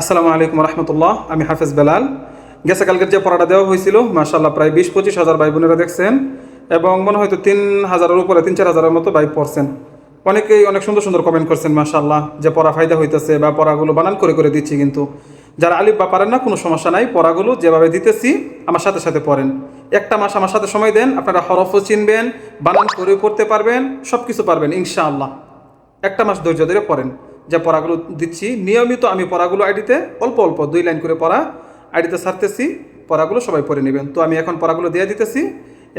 আসসালামু আলাইকুম রহমতুল্লাহ, আমি হাফেজ বেলাল। গেছে কালকের যে পড়াটা দেওয়া হয়েছিল মাশাল্লাহ প্রায় বিশ, পঁচিশ হাজার ভাই বোনেরা দেখছেন এবং মনে হয়তো তিন হাজারের উপরে, তিন, চার হাজারের মতো ভাই পড়ছেন। অনেকেই অনেক সুন্দর সুন্দর কমেন্ট করছেন মাশাল্লাহ যে পড়া ফায়দা হইতেছে বা পড়াগুলো বানান করে করে দিচ্ছি কিন্তু। যারা আলিফ বা পারেন না, কোনো সমস্যা নাই, পড়াগুলো যেভাবে দিতেছি, আমার সাথে সাথে পড়েন। একটা মাস আমার সাথে সময় দেন, আপনারা হরফও চিনবেন, বানান করে পড়তে পারবেন সব কিছু পারবেন, ইনশাআল্লাহ। একটা মাস ধৈর্য ধরে পড়েন। যে পড়াগুলো দিচ্ছি, নিয়মিত আমি পড়াগুলো আইডিতে অল্প অল্প দুই লাইন করে পড়া আইডিতে সারতেছি, পড়াগুলো সবাই পড়ে নেবেন। তো আমি এখন পড়াগুলো দিয়ে দিতেছি।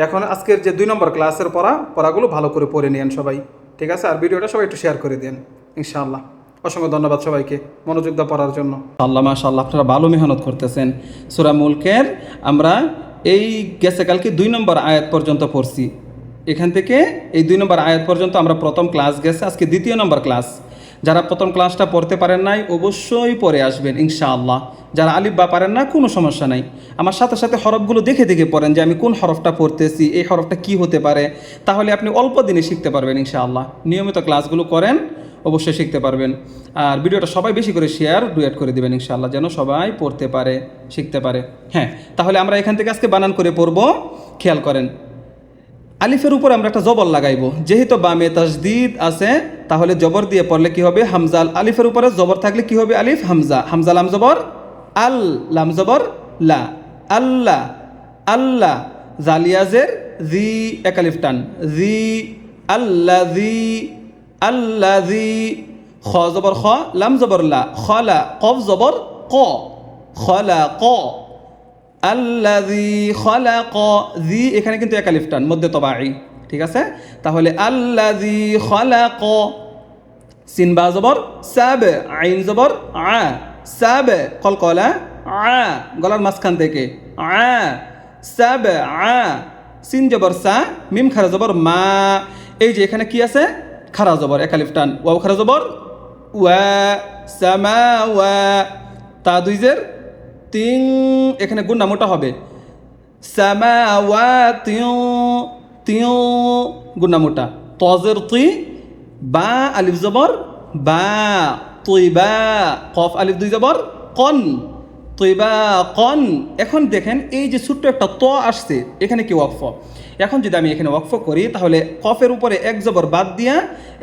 এখন আজকের যে দুই নম্বর ক্লাসের পড়া, পড়াগুলো ভালো করে পড়ে নিন সবাই। ঠিক আছে? আর ভিডিওটা সবাই একটু শেয়ার করে দেন ইনশাআল্লাহ। অসংখ্য ধন্যবাদ সবাইকে মনোযোগ দা পড়ার জন্য। আল্লাহ মাশাল্লাহ আপনারা ভালো মেহনত করতেছেন। সুরা মুলকের আমরা এই গেছে কালকে দুই নম্বর আয়াত পর্যন্ত পড়ছি। এখান থেকে এই দুই নম্বর আয়াত পর্যন্ত আমরা প্রথম ক্লাস গেছে, আজকে দ্বিতীয় নম্বর ক্লাস। যারা প্রথম ক্লাসটা পড়তে পারেন নাই, অবশ্যই পরে আসবেন, ইনশাআল্লাহ। যারা আলিফ বা পারেন না, কোনো সমস্যা নাই। আমার সাথে সাথে হরফগুলো দেখে দেখে পড়েন যে আমি কোন হরফটা পড়তেছি, এই হরফটা কি হতে পারে। তাহলে আপনি অল্প দিনে শিখতে পারবেন, ইনশাআল্লাহ। নিয়মিত ক্লাসগুলো করেন, অবশ্যই শিখতে পারবেন। আর ভিডিওটা সবাই বেশি করে শেয়ার ডুয়েট করে দিবেন, ইনশাআল্লাহ, যেন সবাই পড়তে পারে, শিখতে পারে। হ্যাঁ তাহলে আমরা এখান থেকে আজকে বানান করে পড়ব। খেয়াল করেন। আলিফের উপর আমরা একটা জবর লাগাইবো। যেহেতু বামে তাসদিদ আছে, তাহলে জবর দিয়ে পড়লে কি হবে? হামজাল আলিফের উপরে জবর থাকলে কি হবে আলিফ? হামজা। হামজা লাম জবর? আল লাম জবর? লা। আল্লাহ আল্লাহ জালিয়াজের জি এক আলিফ টান। জি। আল্লা জি। আল্লা জি। খ জবর খ, লাম জবর লা। খলা কফ জবর ক। খলা ক। আল্লাযী খালাক জি, এখানে কিন্তু একালিফ টান, মধ্যে তবাই ঠিক আছে? তাহলে আল্লাযী খালাক, সিন বা জবর, সাব, আইন জবর, আ, সাব কলকলা আ গলার মাঝখান থেকে, আ, সাব, আ, সিন জবর, সা, মিম খারা জবর, মা, এই যে এখানে কি আছে? খারা জবর একালিফ টান, ওয়াও খারা জবর, ওয়া, সামা, ওয়া তা দুই জের তিন, এখানে গুণা মোটা হবে। সামাওয়াতিউ, তিউ গুণা মোটা। তজের তুই বা আলিফ জবর, বা তুই বা কফ আলিফ দুই জবর, কন তুই বা কন। এখন দেখেন এই যে ছোট্ট একটা ত আসছে, এখানে কি ওয়াকফ? এখন যদি আমি এখানে ওয়াকফ করি, তাহলে কফের উপরে এক জবর বাদ দিয়া,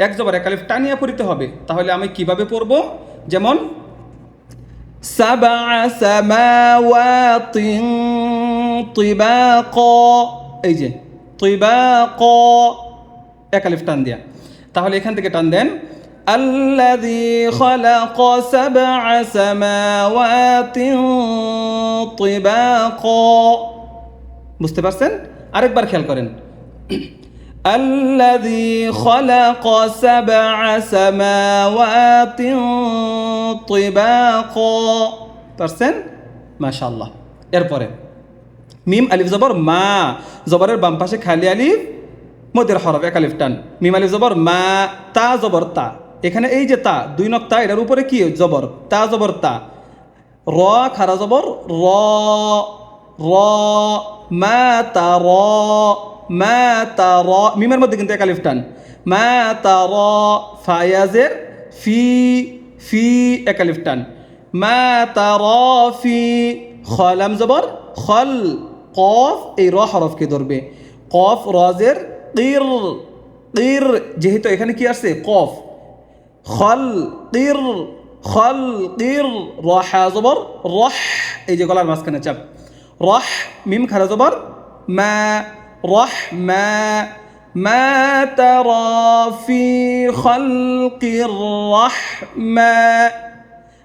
এক জবর এক আলিফ টানিয়া পড়িতে হবে। তাহলে আমি কীভাবে পড়ব? যেমন سبع سماوات طباقا এই যে طباقا এক আলিফ টান দিয়া তাহলে এখান থেকে টান দেন الذي خلق سبع سماوات طباقا বুঝতে পারছেন আরেকবার খেয়াল করেন الذي خلق سبع سماوات طباقا পারছেন মাশাআল্লাহ এরপরে মিম আলিফ জবর মা জবরের বাম পাশে খালি আলিফ মধ্যের হরফ এক আলিফ টান মিম আলিফ জবর মা তা জবর তা এখানে এই যে তা দুই নক্তা এটার উপরে কি জবর তা জবর তা র খারা জবর র র মা তা র মা তা র মিমের মধ্যে কিন্তু এক আলিফ টান। মা তা র ফায়াজের ফি ফি এক আলিফ টান। মা তা র ফি খলাম জবর, খল, কফ, এই র হরফকে ধরবে। কফ রজের কির কির, যেহেতু এখানে কি আসছে? কফ। খল, কির খল, কির রহা জবর, রহ, এই যে গলার মাঝখানে চাপ। রহ মিম খারা জবর মা রহ মা ما ترى في خلق الرحمن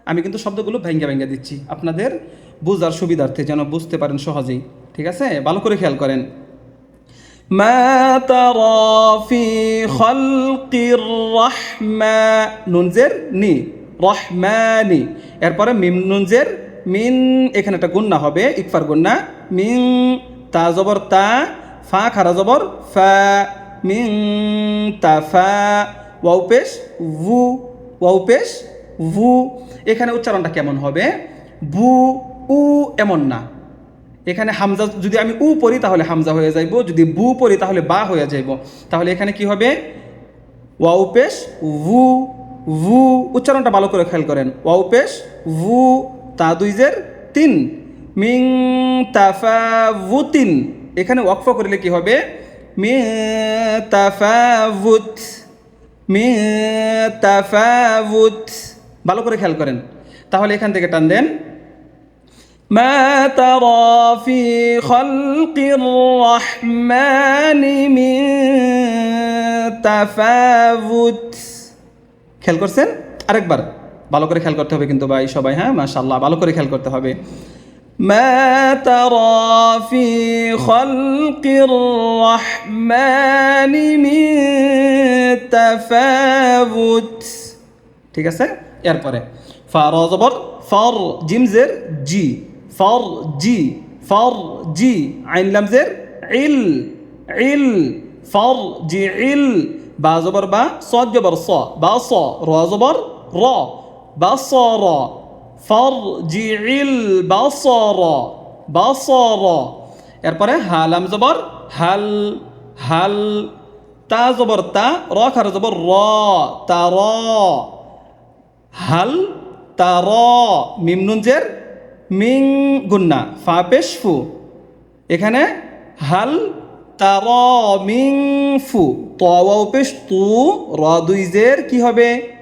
আমি কিন্তু শব্দগুলো ভেঙ্গে ভেঙ্গে দিচ্ছি আপনাদের বুঝার সুবিধার্থে যেন বুঝতে পারেন সহজেই ঠিক আছে ভালো করে খেয়াল করেন ما ترى في خلق الرحمن নুনজের নি রহমানি এরপরে মিম নুনজের মিন, এখানে একটা গুন্না হবে, ইকফার গুন্না মিন, তা জবর তা, ফা খারা জবর, ফা। মিং তা ফা, ওয়াও পেশ, ভু, ওয়াও পেশ, ভু। এখানে উচ্চারণটা কেমন হবে? বু উ এমন না। এখানে হামজা, যদি আমি উ পড়ি তাহলে হামজা হয়ে যাইব, যদি বু পড়ি তাহলে বা হয়ে যাইব। তাহলে এখানে কি হবে? ওয়াও পেশ, ভু ভু। উচ্চারণটা ভালো করে খেয়াল করেন। ওয়াও পেশ, ভু তা দুইজের তিন মিং তাফাভুতিন এখানে ওয়াকফ করলে কি হবে মি তাফাভুত মি তাফাভুত ভালো করে খেয়াল করেন তাহলে এখান থেকে টান দেন ما ترى في خلق الرحمن من تفاوت খেয়াল করছেন আরেকবার ভালো করে খেয়াল করতে হবে কিন্তু ভাই সবাই হ্যাঁ মাশাল্লাহ ভালো করে খেয়াল করতে হবে ما ترى في خلق الرحمن من تفاوت ঠিক আছে এরপরে ফার জবর for জিমজের G for G for G আইন লামজের ইল ইল ফর জি ইল বা জবর বা সদ জবর স বা স র জবর র র র বা স র এরপরে হালাম জবর, হাল হাল, তা জবর তা, র, খার জবর র, তা র। হাল তার মিম নুনজের মিং গুন্না ফা পেশ ফু। এখানে হাল তার মিং ফু তাও পেশ তু, র দুইজের কি হবে?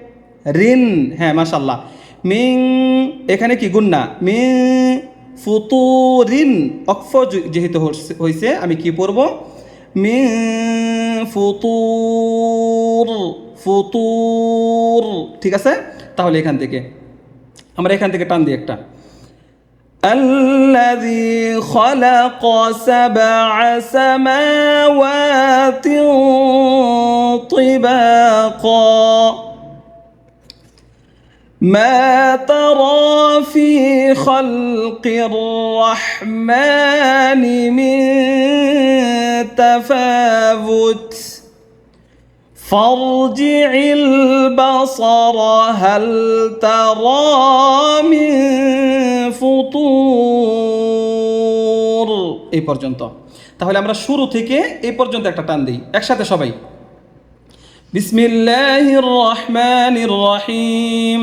রিন হ্যাঁ মাশাল্লাহ মিং এখানে কি গুন্না মি ফুতু রিন অক্ফ যে- যেহেতু হচ্ছে- হয়েছে আমি কি পড়ব মি ফুতুর ফুতুর ঠিক আছে তাহলে এখান থেকে আমরা এখান থেকে টান দিই একটা الذي خلق سبع سماوات طباقا ما ترى في خلق الرحمن من تفاوت فارجع البصر هل ترى من فطور এই পর্যন্ত তাহলে আমরা শুরু থেকে এই পর্যন্ত একটা টান দিই একসাথে সবাই بسم الله الرحمن الرحيم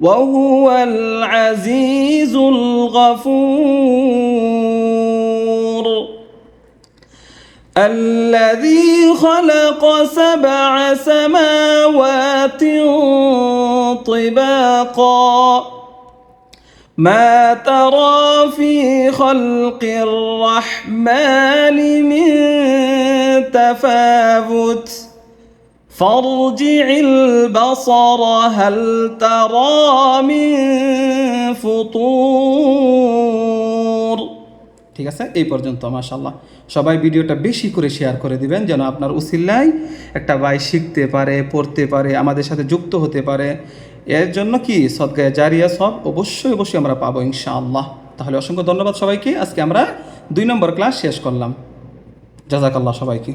وهو العزيز الغفور. الذي خلق سبع سماوات طباقا. ما ترى في خلق الرحمن من تفاوت. فارجع البصر هل ترى من فطور ঠিক আছে এই পর্যন্ত মাশাল্লাহ সবাই ভিডিওটা বেশি করে শেয়ার করে দিবেন যেন আপনার উসিল্লায় একটা ভাই শিখতে পারে পড়তে পারে আমাদের সাথে যুক্ত হতে পারে এর জন্য কি সদগায় জারিয়া সব অবশ্যই অবশ্যই আমরা পাবো ইনশাআল্লাহ তাহলে অসংখ্য ধন্যবাদ সবাইকে আজকে আমরা দুই নম্বর ক্লাস শেষ করলাম জাজাকাল্লাহ সবাইকে